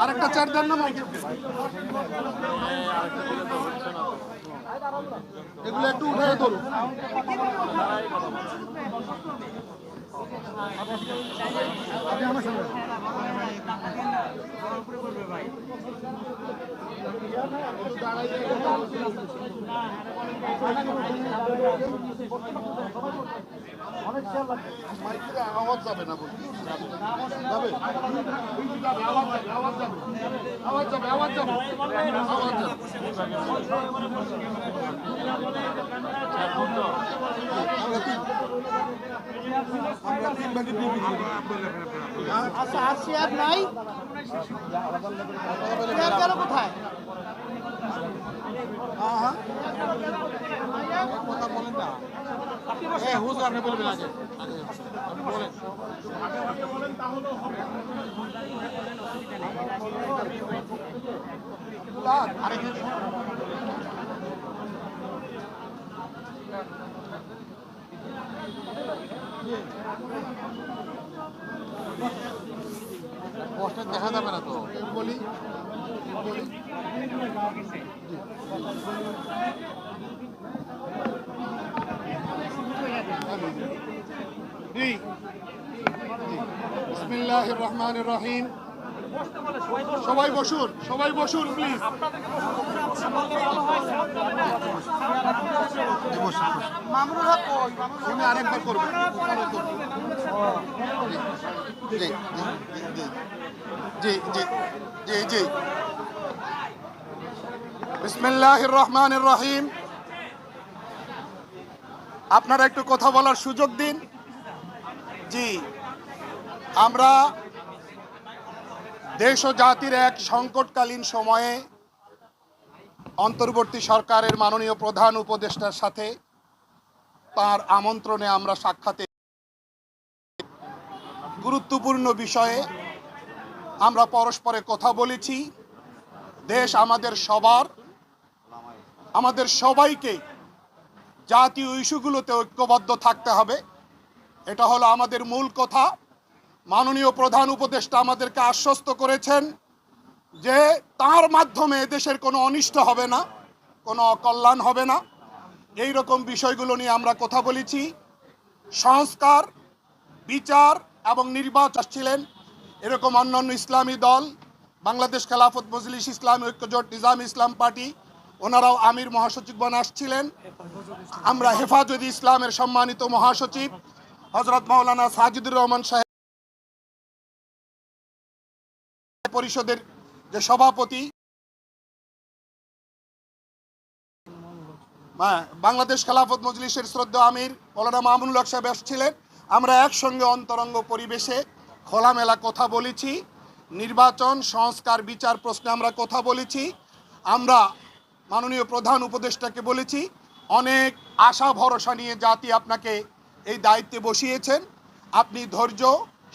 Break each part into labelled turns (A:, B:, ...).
A: আরেকটা চার দেন না এগুলো একটু উঠে ধরুন মাইকের
B: আচ্ছা আর চেয়ার নাই চেয়ার গেল কোথায়
A: হ্যাঁ, হ্যাঁ। দেখা যাবে না তো বলি বলি জি বিসমিল্লাহির রহমানির রহিম সবাই বসুন সবাই বসুন প্লিজ
B: মামুনুল হক কই
A: তুমি আরেকবার করবেন জি জি জি জি জি জি বিসমিল্লাহির রহমানির রহিম আপনারা একটু কথা বলার সুযোগ দিন। জি, আমরা দেশ ও জাতির এক সংকটকালীন সময়ে অন্তর্বর্তী সরকারের মাননীয় প্রধান উপদেষ্টার সাথে তার আমন্ত্রণে আমরা সাক্ষাতে গুরুত্বপূর্ণ বিষয়ে আমরা পরস্পরে কথা বলেছি। দেশ আমাদের সবার, আমাদের সবাইকে জাতীয় ইস্যুগুলোতে ঐক্যবদ্ধ থাকতে হবে। এটা হলো আমাদের মূল কথা। মাননীয় প্রধান উপদেষ্টা আমাদেরকে আশ্বস্ত করেছেন যে তার মাধ্যমে দেশের কোনো অনিষ্ট হবে না, কোনো অকল্যাণ হবে না। এই রকম বিষয়গুলো নিয়ে আমরা কথা বলেছি। সংস্কার, বিচার এবং নির্বাচন ছিলেন এরকম অন্যান্য ইসলামী দল, বাংলাদেশ খেলাফত মজলিস ইসলামী, ঐক্যজোট নিজাম ইসলাম পার্টি ওনারাও আমির মহাসচিবগণ আসছিলেন। আমরা হেফাজত ইসলামের সম্মানিত মহাসচিব হজরত মাওলানা সাজিদুর রহমান সাহেব পরিষদের যে সভাপতি হ্যাঁ, বাংলাদেশ খেলাফত মজলিসের শ্রদ্ধা আমির মৌলানা মামুনুল হক সাহেব এসেছিলেন আমরা একসঙ্গে অন্তরঙ্গ পরিবেশে খোলামেলা কথা বলেছি। নির্বাচন সংস্কার বিচার প্রশ্নে আমরা কথা বলেছি। আমরা মাননীয় প্রধান উপদেষ্টাকে বলেছি, অনেক আশা, ভরসা নিয়ে জাতি আপনাকে এই দায়িত্বে বসিয়েছেন। আপনি ধৈর্য,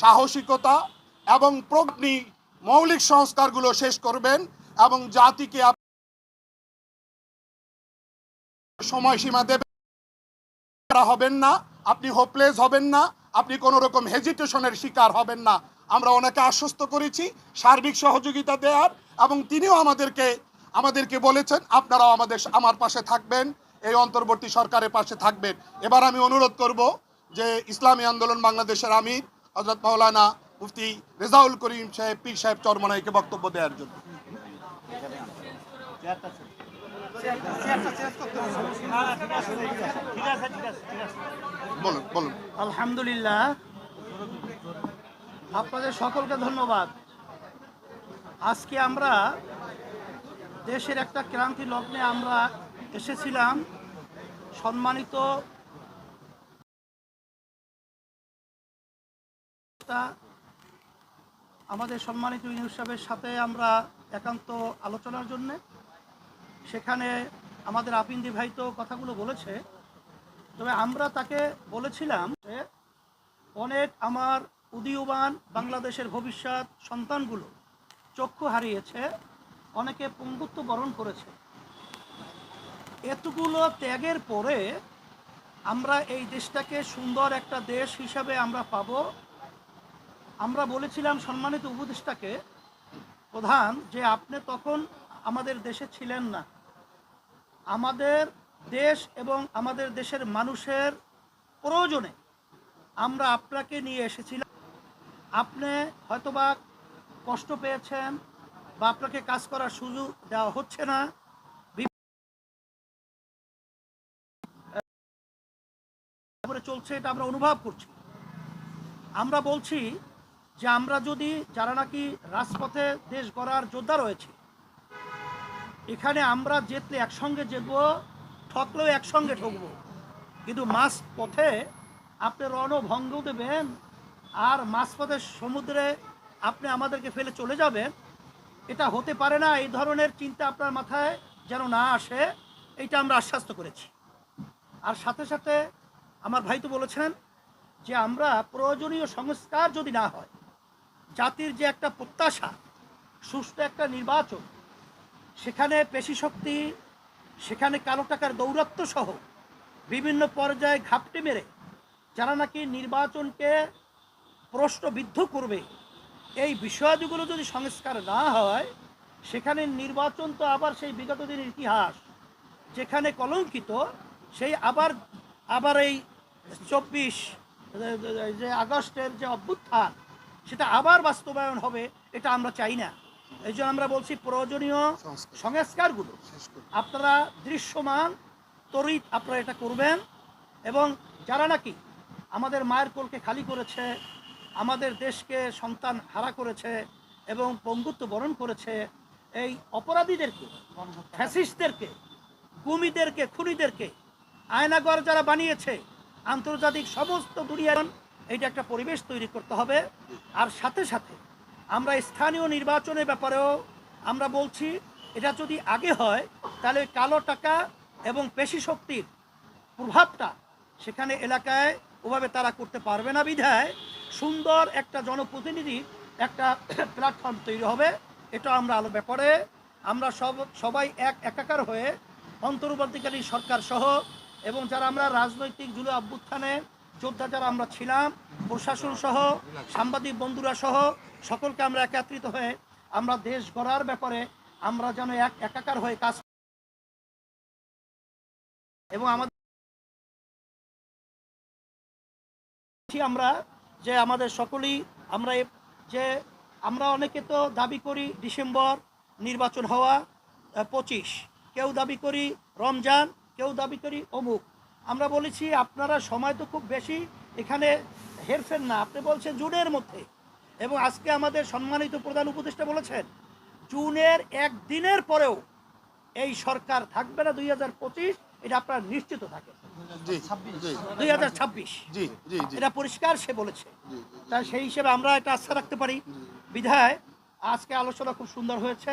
A: সাহসিকতা এবং প্রগ্নি মৌলিক সংস্কারগুলো শেষ করবেন এবং জাতিকে সময়সীমা দেবেন। হবেন না, আপনি হোপলেস হবেন না, আপনি কোনো রকম হেজিটেশনের শিকার হবেন না। আমরা ওনাকে আশ্বস্ত করেছি, সার্বিক সহযোগিতা দেওয়ার এবং তিনিও আমাদেরকে আমাদেরকে বলেছেন, আপনারাও আমাদের আমার পাশে থাকবেন, এই অন্তর্বর্তী সরকারের পাশে থাকবেন। এবার আমি অনুরোধ করব যে ইসলামী আন্দোলন বাংলাদেশের আমির হজরত মাওলানা মুফতি রেজাউল করিম সাহেব, পীর সাহেব চরমনাইকে বক্তব্য দেওয়ার জন্য। বলুন বলুন।
B: আলহামদুলিল্লাহ। আপনাদের সকলকে ধন্যবাদ। আজকে আমরা দেশের একটা ক্রান্তি লগ্নে আমরা এসেছিলাম। সম্মানিত আমাদের সম্মানিত সাহেবের সাথে আমরা একান্ত আলোচনার জন্যে সেখানে আমাদের আপিন্দি ভাই তো কথাগুলো বলেছে। তবে আমরা তাকে বলেছিলাম যে অনেক আমার উদীয়মান বাংলাদেশের ভবিষ্যৎ সন্তানগুলো চক্ষু হারিয়েছে। অনেকে পঙ্গুত্ব বরণ করেছে। এতগুলো ত্যাগের পরে আমরা এই দেশটাকে সুন্দর একটা দেশ হিসাবে আমরা পাব। আমরা বলেছিলাম সম্মানিত উপদেষ্টাকে, প্রধান, যে আপনি তখন আমাদের দেশে ছিলেন না। আমাদের দেশ এবং আমাদের দেশের মানুষের প্রয়োজনে আমরা আপনাকে নিয়ে এসেছিলাম। আপনি হয়তোবা কষ্ট পেয়েছেন বা আপনাকে কাজ করার সুযোগ দেওয়া হচ্ছে না। চলছে এটা আমরা অনুভব করছি। আমরা বলছি যে আমরা যদি যারা নাকি রাজপথে দেশ গড়ার যোদ্ধা রয়েছে, এখানে আমরা যেতে একসঙ্গে যেব ঠকলেও একসঙ্গে ঠকবো। কিন্তু মাছ পথে আপনি রণভঙ্গ দেবেন আর মাঝপথে সমুদ্রে আপনি আমাদেরকে ফেলে চলে যাবেন। এটা হতে পারে না, এই ধরনের চিন্তা আপনার মাথায় যেন না আসে, এইটা আমরা আশ্বাস্ত করেছি। আর সাথে সাথে আমার ভাই তো বলেছেন যে আমরা প্রয়োজনীয় সংস্কার যদি না হয়, জাতির যে একটা প্রত্যাশা, সুষ্ঠু একটা নির্বাচন, সেখানে পেশি শক্তি, সেখানে কালো টাকার দৌরাত্ম্য সহ বিভিন্ন পর্যায়ে ঘাপটে মেরে যারা নাকি নির্বাচনকে প্রশ্নবিদ্ধ করবে এই বিষয়গুলো যদি সংস্কার না হয় সেখানে নির্বাচন তো আবার সেই বিগত দিনের ইতিহাস যেখানে কলঙ্কিত সেই আবার আবার এই চব্বিশ যে আগস্টের যে অভ্যুত্থান সেটা আবার বাস্তবায়ন হবে এটা আমরা চাই না। এই জন্য আমরা বলছি প্রয়োজনীয় সংস্কারগুলো আপনারা দৃশ্যমান তরিত আপনারা এটা করবেন এবং যারা নাকি আমাদের মায়ের কোলকে খালি করেছে আমাদের দেশকে সন্তান হারা করেছে এবং পঙ্গুত্ব বরণ করেছে, এই অপরাধীদেরকে, ফ্যাসিস্টদেরকে কুমিদেরকে খুনিদেরকে আয়নাগর যারা বানিয়েছে, আন্তর্জাতিক সমস্ত দুনিয়ার এইটা একটা পরিবেশ তৈরি করতে হবে। আর সাথে সাথে আমরা স্থানীয় নির্বাচনের ব্যাপারেও আমরা বলছি, এটা যদি আগে হয়, তাহলে কালো টাকা এবং পেশি শক্তির প্রভাবটা সেখানে এলাকায় ওভাবে তারা করতে পারবে না বিধায়। সুন্দর একটা জনপ্রতিনিধি একটা প্ল্যাটফর্ম তৈরি হবে। এটা আমরা আলো ব্যাপারে, আমরা সব, সবাই এক একাকার হয়ে অন্তর্বর্তীকালীন সরকার সহ এবং যারা আমরা রাজনৈতিক জুলো অভ্যুত্থানে, যোদ্ধা যারা আমরা ছিলাম, প্রশাসন সহ, সাংবাদিক বন্ধুরা সহ, সকলকে আমরা একত্রিত হয়ে আমরা দেশ গড়ার ব্যাপারে আমরা যেন এক একাকার হয়ে কাজ এবং আমাদের আমরা যে আমাদের সকলেই আমরা যে আমরা অনেকে তো দাবি করি ডিসেম্বর নির্বাচন হওয়া পঁচিশ। কেউ দাবি করি রমজান, কেউ দাবি করি অমুক। আমরা বলেছি আপনারা সময় তো খুব বেশি এখানে হেরফের না, আপনি বলছেন জুনের মধ্যে। এবং আজকে আমাদের সম্মানিত প্রধান উপদেষ্টা বলেছেন, জুনের একদিনের পরেও এই সরকার থাকবে না দুই হাজার পঁচিশ এটা আপনারা নিশ্চিত
A: জি
B: দুই হাজার ছাব্বিশ।
A: জি জি জি।
B: এটা পরিষ্কার সে বলেছে। তাই সেই হিসেবে আমরা এটা আস্থা রাখতে পারি। বিধায় আজকে আলোচনা খুব সুন্দর হয়েছে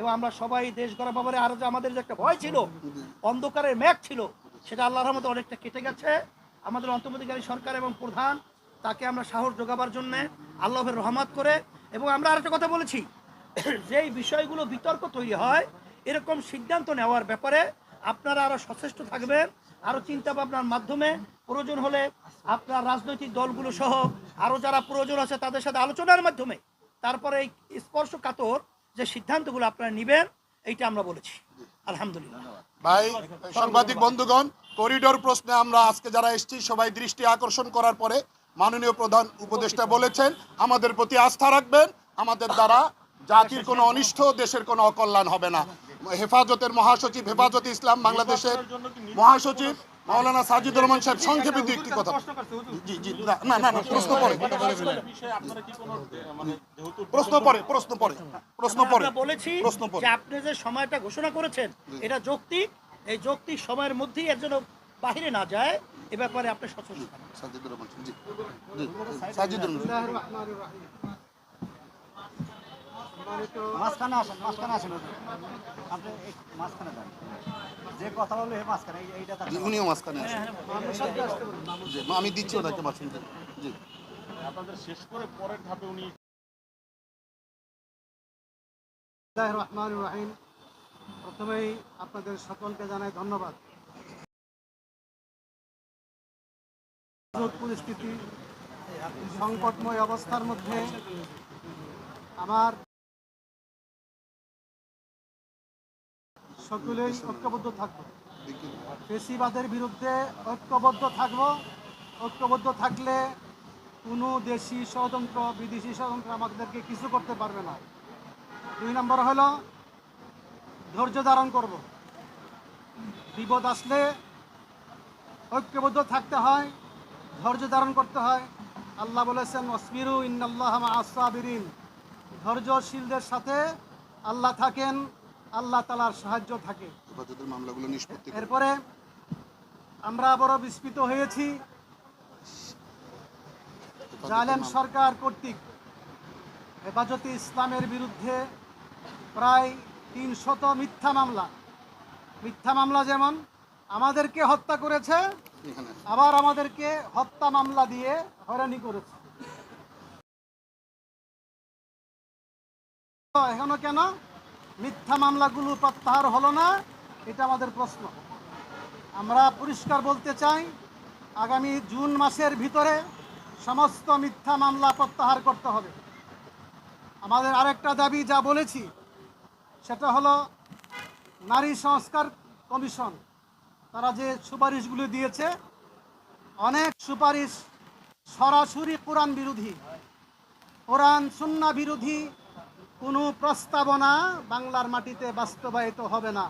B: এবং আমরা সবাই দেশ গড়া ব্যাপারে আরও যে আমাদের যে একটা ভয় ছিল অন্ধকারের মেঘ ছিল সেটা আল্লাহর রহমতে অনেকটা কেটে গেছে। আমাদের অন্তর্বর্তীকারী সরকার এবং প্রধান তাকে আমরা সাহস যোগাবার জন্যে আল্লাহের রহমত করে এবং আমরা আরেকটা কথা বলেছি যেই বিষয়গুলো বিতর্ক তৈরি হয় এরকম সিদ্ধান্ত নেওয়ার ব্যাপারে আপনারা আরও সচেষ্ট থাকবেন, আরও চিন্তা ভাবনার মাধ্যমে। প্রয়োজন হলে আপনার রাজনৈতিক দলগুলো সহ আরও যারা প্রয়োজন আছে তাদের সাথে আলোচনার মাধ্যমে তারপরে এই স্পর্শ কাতর যে সিদ্ধান্তগুলো আপনারা নেবেন, এইটা আমরা বলেছি। আলহামদুলিল্লাহ।
A: ভাই, সাংবাদিক বন্ধুগণ, করিডোর প্রশ্নে আমরা আজকে যারা এসেছি, সবাই দৃষ্টি আকর্ষণ করার পরে মাননীয় প্রধান উপদেষ্টা বলেছেন, আমাদের প্রতি আস্থা রাখবেন, আমাদের দ্বারা জাতির কোনো অনিষ্ট, দেশের কোনো অকল্যাণ হবে না। হেফাজতের মহাসচিব হেফাজত ইসলাম বাংলাদেশের মহাসচিব মাওলানা সাজিদুর রহমান সাহেব সংক্ষেপে দু একটি কথা। জি জি না না না প্রশ্ন পরে প্রশ্ন পরে প্রশ্ন পরে প্রশ্ন পরে
B: বলেছি
A: প্রশ্ন পরে
B: যে আপনি যে সময়টা ঘোষণা করেছেন এটা যৌক্তিক এই যৌক্তিক সময়ের মধ্যেই এর জন্য বাহিরে না যায় এ ব্যাপারে আপনি সচেতন
A: সাজিদুর রহমান জি সাজিদুর রহমান
C: মাঝখানে আসেন মাঝখানে আসেন আপনি মাঝখানে যান। যে কথা বলল এই মাঝখানে এই- এইটা
A: উনিও মাঝখানে আছেন জি, আমি দিচ্ছি ওনাকে মাঝখানে। জি।
D: আপনাদের শেষ করে পরের ধাপে উনি
C: রহমান রহিম।
E: প্রথমেই আপনাদের সকলকে জানাই ধন্যবাদ। পরিস্থিতি সংকটময় অবস্থার মধ্যে আমার সকলেই ঐক্যবদ্ধ থাকব। ফেসিবাদের বিরুদ্ধে ঐক্যবদ্ধ থাকব। ঐক্যবদ্ধ থাকলে কোনো দেশি ষড়যন্ত্র বিদেশি ষড়যন্ত্র আমাদেরকে কিছু করতে পারবে না। দুই নম্বর হলো ধৈর্য ধারণ করব। বিপদ আসলে ঐক্যবদ্ধ থাকতে হয় ধৈর্য ধারণ করতে হয়। আল্লাহ বলেছেন অসমিরু ইন্নাল্লাহ আসাবিরিন ধৈর্যশীলদের সাথে আল্লাহ থাকেন। আল্লাহ তালার সাহায্য থাকে।
A: মামলাগুলো নিষ্পত্তি
E: এরপরে আমরা বড় বিস্মিত হয়েছি। জালেম সরকার কর্তৃক হেফাজতে ইসলামের বিরুদ্ধে প্রায় তিনশত মিথ্যা মামলা। মিথ্যা মামলা যেমন আমাদেরকে হত্যা করেছে আবার আমাদেরকে হত্যা মামলা দিয়ে হয়রানি করেছে। এখনও কেন? মিথ্যা মামলাগুলো প্রত্যাহার হলো না, এটা আমাদের প্রশ্ন। আমরা পরিষ্কার বলতে চাই, আগামী জুন মাসের ভিতরে সমস্ত মিথ্যা মামলা প্রত্যাহার করতে হবে। আমাদের আরেকটা দাবি যা বলেছি, সেটা হলো নারী সংস্কার কমিশন। তারা যে সুপারিশগুলো দিয়েছে, অনেক সুপারিশ সরাসরি কোরআন বিরোধী, কোরআন সুন্না বিরোধী কোনো প্রস্তাবনা বাংলার মাটিতে বাস্তবায়িত হবে না।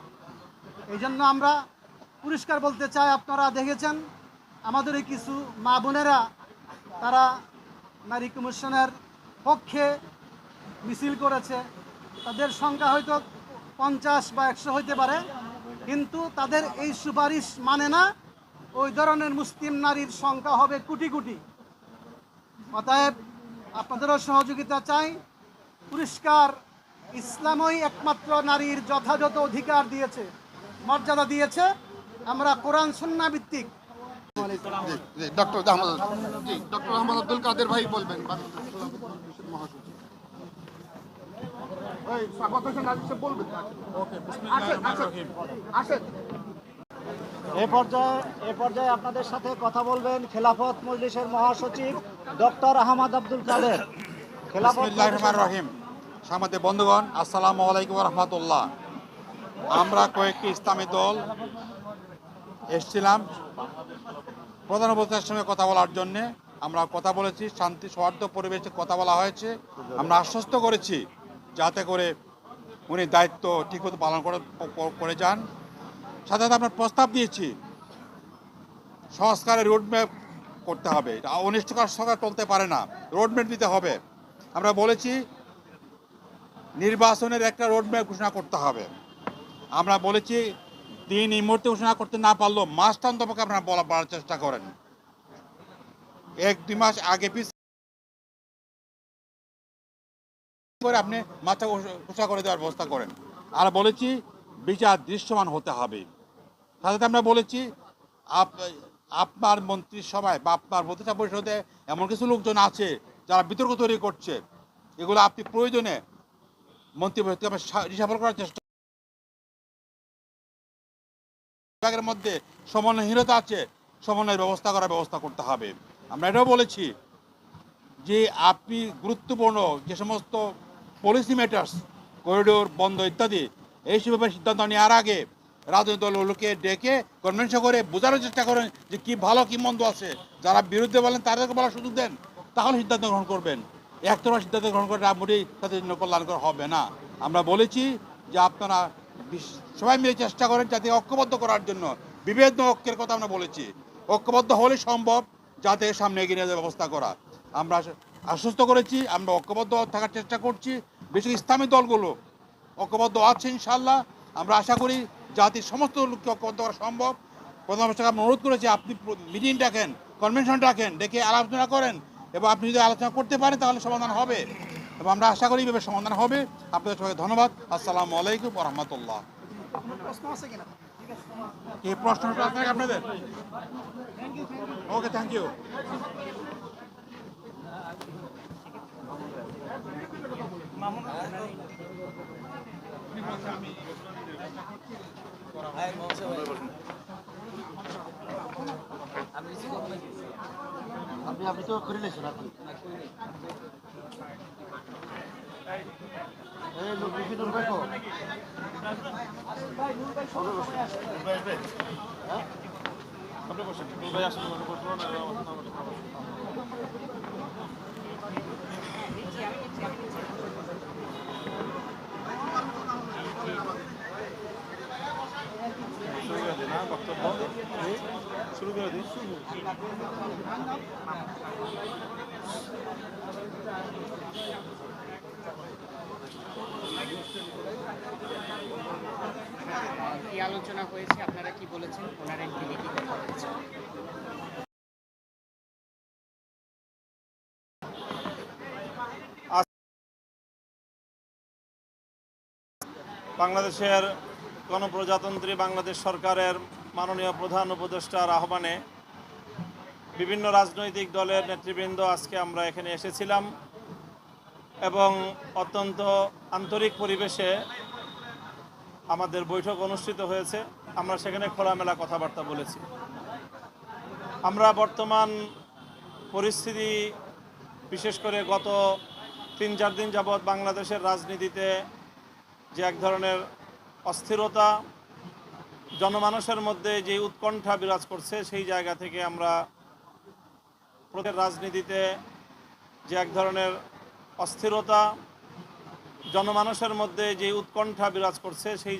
E: এই জন্য আমরা পরিষ্কার বলতে চাই, আপনারা দেখেছেন আমাদের কিছু মা বোনেরা, তারা নারী কমিশনের পক্ষে মিছিল করেছে। তাদের সংখ্যা হয়তো পঞ্চাশ বা একশো হইতে পারে, কিন্তু তাদের এই সুপারিশ মানে না, ওই ধরনের মুসলিম নারীর সংখ্যা হবে কোটি কোটি। অতএব আপনাদেরও সহযোগিতা চাই পরিষ্কার ইসলামই একমাত্র নারীর যথাযথ অধিকার দিয়েছে মর্যাদা দিয়েছে। আমরা কোরআন সুন্না ভিত্তিক।
A: ডক্টর আহমদ জি ডক্টর আহমদ আব্দুল কাদের ভাই বলবেন। বাংলাদেশ মহাসচিব ওই স্বাগত হোসেন আলী সাহেব বলবেন আসেন আসেন। আসেন।
C: এ পর্যায়ে এ পর্যায়ে আপনাদের সাথে কথা বলবেন খেলাফত মজলিসের মহাসচিব ডক্টর আহমদ আব্দুল কাদের। খেলাফত
F: রহিম। সামাতে বন্ধুগণ, আসসালামু আলাইকুম রহমতুল্লাহ আমরা কয়েকটি ইসলামী দল এসছিলাম প্রধান উপদেষ্টার সঙ্গে কথা বলার জন্যে। আমরা কথা বলেছি, শান্তি, সৌহার্দ্য পরিবেশে কথা বলা হয়েছে। আমরা আশ্বস্ত করেছি যাতে করে উনি দায়িত্ব ঠিকমতো পালন করে করে যান। সাথে সাথে আমরা প্রস্তাব দিয়েছি, সংস্কারের রোডম্যাপ করতে হবে। অনিষ্টকর সরকার চলতে পারে না, রোডম্যাপ দিতে হবে। আমরা বলেছি নির্বাচনের একটা রোডম্যাপ ঘোষণা করতে হবে। আমরা বলেছি, দিন এই মুহূর্তে ঘোষণা করতে না পারলেও মাসটা অন্তপক্ষে আপনারা বলা, বলার চেষ্টা করেন। এক, দুই মাস আগে পিছ আপনি মাথা ঘোষণা করে দেওয়ার ব্যবস্থা করেন। আর বলেছি, বিচার দৃশ্যমান হতে হবে। সাথে আমরা বলেছি, আপ- আপনার মন্ত্রিসভায় বা আপনার প্রতিষ্ঠা পরিষদে এমন কিছু লোকজন আছে যারা বিতর্ক তৈরি করছে। এগুলো আপনি প্রয়োজনে মন্ত্রী পরিষদকে আপনি রিসাফল করার চেষ্টা বিভাগের মধ্যে সমন্বয়হীনতা আছে, সমন্বয়ের ব্যবস্থা করার ব্যবস্থা করতে হবে। আমরা এটাও বলেছি যে আপনি গুরুত্বপূর্ণ যে সমস্ত পলিসি ম্যাটার্স করিডোর বন্ধ ইত্যাদি এইসব ব্যাপারে সিদ্ধান্ত নেওয়ার আগে রাজনৈতিক দলগুলোকে ডেকে কনভেনশন করে বোঝানোর চেষ্টা করেন যে কি ভালো, কি মন্দ আছে। যারা বিরুদ্ধে বলেন তাদেরকে বলার সুযোগ দেন, তাহলে সিদ্ধান্ত গ্রহণ করবেন। একতরফা সিদ্ধান্ত গ্রহণ করে মোটেই তাদের জন্য কল্যাণকর হবে না। আমরা বলেছি যে আপনারা সবাই মিলে চেষ্টা করেন যাতে ঐক্যবদ্ধ করার জন্য। বিভেদ ঐক্যের কথা আমরা বলেছি। ঐক্যবদ্ধ হলে সম্ভব যাতে সামনে এগিয়ে যাওয়ার ব্যবস্থা করা। আমরা আশ্বস্ত করেছি, আমরা ঐক্যবদ্ধ থাকার চেষ্টা করছি। বিশেষ ইসলামী দলগুলো ঐক্যবদ্ধ আছে ইনশাল্লাহ আমরা আশা করি জাতির সমস্ত লোককে ঐক্যবদ্ধ করা সম্ভব। প্রধানমন্ত্রীকে আমরা অনুরোধ করেছি, আপনি মিটিং ডাকেন, কনভেনশন ডাকেন, ডেকে আলোচনা করেন। এবং আপনি যদি আলোচনা করতে পারেন তাহলে সমাধান হবে। এবং আমরা আশা করি এইভাবে সমাধান হবে। আপনাদের সবাইকে ধন্যবাদ। আসসালামু আলাইকুম রহমতুল্লাহ।
B: কোনো প্রশ্ন আছে
F: এই প্রশ্নটা আছে। আপনাদের? ওকে থ্যাংক ইউ
C: আপনি আপনি তো করে নিয়েছেন আপনি এই বিপি নূর ভাই
G: কো? আলোচনা হয়েছে আপনারা কি বলেছেন ওনারা কি কি কথা বলেছেন
H: বাংলাদেশের গণপ্রজাতন্ত্রী বাংলাদেশ সরকারের মাননীয় প্রধান উপদেষ্টার আহ্বানে বিভিন্ন রাজনৈতিক দলের নেতৃবৃন্দ আজকে আমরা এখানে এসেছিলাম এবং অত্যন্ত আন্তরিক পরিবেশে আমাদের বৈঠক অনুষ্ঠিত হয়েছে। আমরা সেখানে খোলামেলা কথাবার্তা বলেছি। আমরা বর্তমান পরিস্থিতি, বিশেষ করে গত তিন চার দিন যাবৎ বাংলাদেশের রাজনীতিতে যে এক ধরনের অস্থিরতা জনমানুষের মধ্যে যে উৎকণ্ঠা বিরাজ করছে, সেই জায়গা থেকে আমরা প্রত্যেক রাজনীতিতে যে এক ধরনের অস্থিরতা, জনমানুষের মধ্যে যে উৎকণ্ঠা বিরাজ করছে, সেই